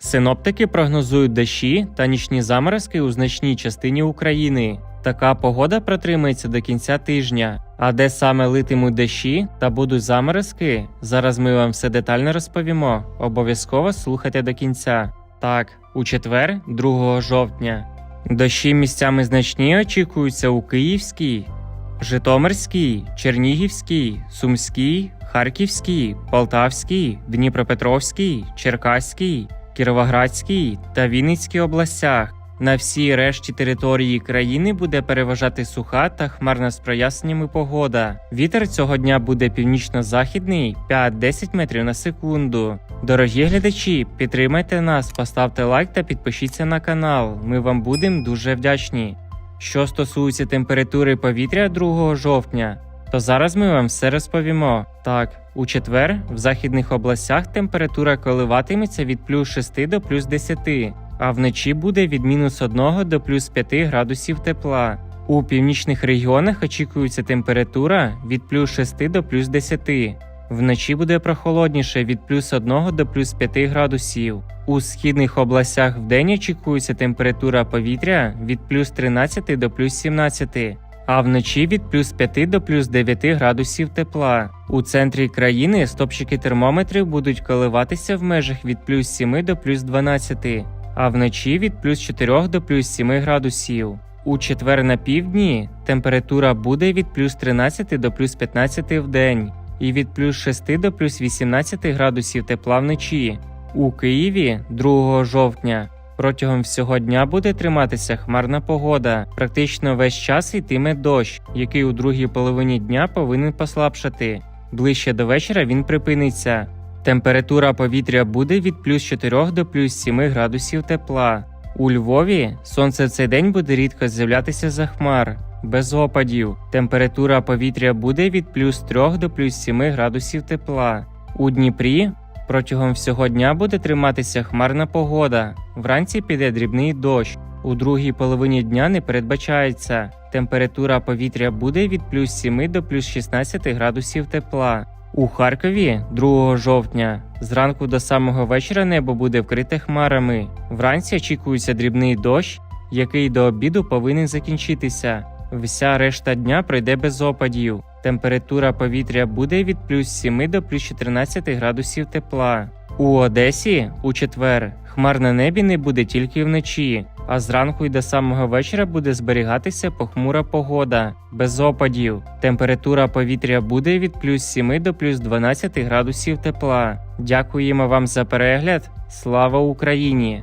Синоптики прогнозують дощі та нічні заморозки у значній частині України. Така погода протримається до кінця тижня. А де саме литимуть дощі та будуть заморозки, зараз ми вам все детально розповімо. Обов'язково слухайте до кінця. Так, у четвер, 2 жовтня. Дощі місцями значні очікуються у Київській, Житомирській, Чернігівській, Сумській, Харківській, Полтавській, Дніпропетровській, Черкаській, Кіровоградській та Вінницькій областях. На всій решті території країни буде переважати суха та хмарна з проясненнями погода. Вітер цього дня буде північно-західний 5-10 метрів на секунду. Дорогі глядачі, підтримайте нас, поставте лайк та підпишіться на канал. Ми вам будемо дуже вдячні. Що стосується температури повітря 2 жовтня, то зараз ми вам все розповімо. Так, у четвер в західних областях температура коливатиметься від плюс 6 до плюс 10, а вночі буде від мінус 1 до плюс 5 градусів тепла. У північних регіонах очікується температура від плюс 6 до плюс 10. Вночі буде прохолодніше від плюс 1 до плюс 5 градусів. У східних областях вдень очікується температура повітря від плюс 13 до плюс 17, а вночі від плюс 5 до плюс 9 градусів тепла. У центрі країни стопчики термометрів будуть коливатися в межах від плюс 7 до плюс 12, а вночі від плюс 4 до плюс 7 градусів. У четвер на півдні температура буде від плюс 13 до плюс 15 в день і від плюс 6 до плюс 18 градусів тепла вночі. У Києві 2 жовтня протягом всього дня буде триматися хмарна погода. Практично весь час йтиме дощ, який у другій половині дня повинен послабшати. Ближче до вечора він припиниться. Температура повітря буде від плюс 4 до плюс 7 градусів тепла. У Львові сонце в цей день буде рідко з'являтися за хмар, без опадів. Температура повітря буде від плюс 3 до плюс 7 градусів тепла. У Дніпрі протягом всього дня буде триматися хмарна погода. Вранці піде дрібний дощ. У другій половині дня не передбачається. Температура повітря буде від плюс 7 до плюс 16 градусів тепла. У Харкові 2 жовтня зранку до самого вечора небо буде вкрите хмарами. Вранці очікується дрібний дощ, який до обіду повинен закінчитися. Вся решта дня пройде без опадів. Температура повітря буде від плюс 7 до плюс 14 градусів тепла. У Одесі у четвер хмар на небі не буде тільки вночі, а зранку і до самого вечора буде зберігатися похмура погода, без опадів. Температура повітря буде від плюс 7 до плюс 12 градусів тепла. Дякуємо вам за перегляд. Слава Україні!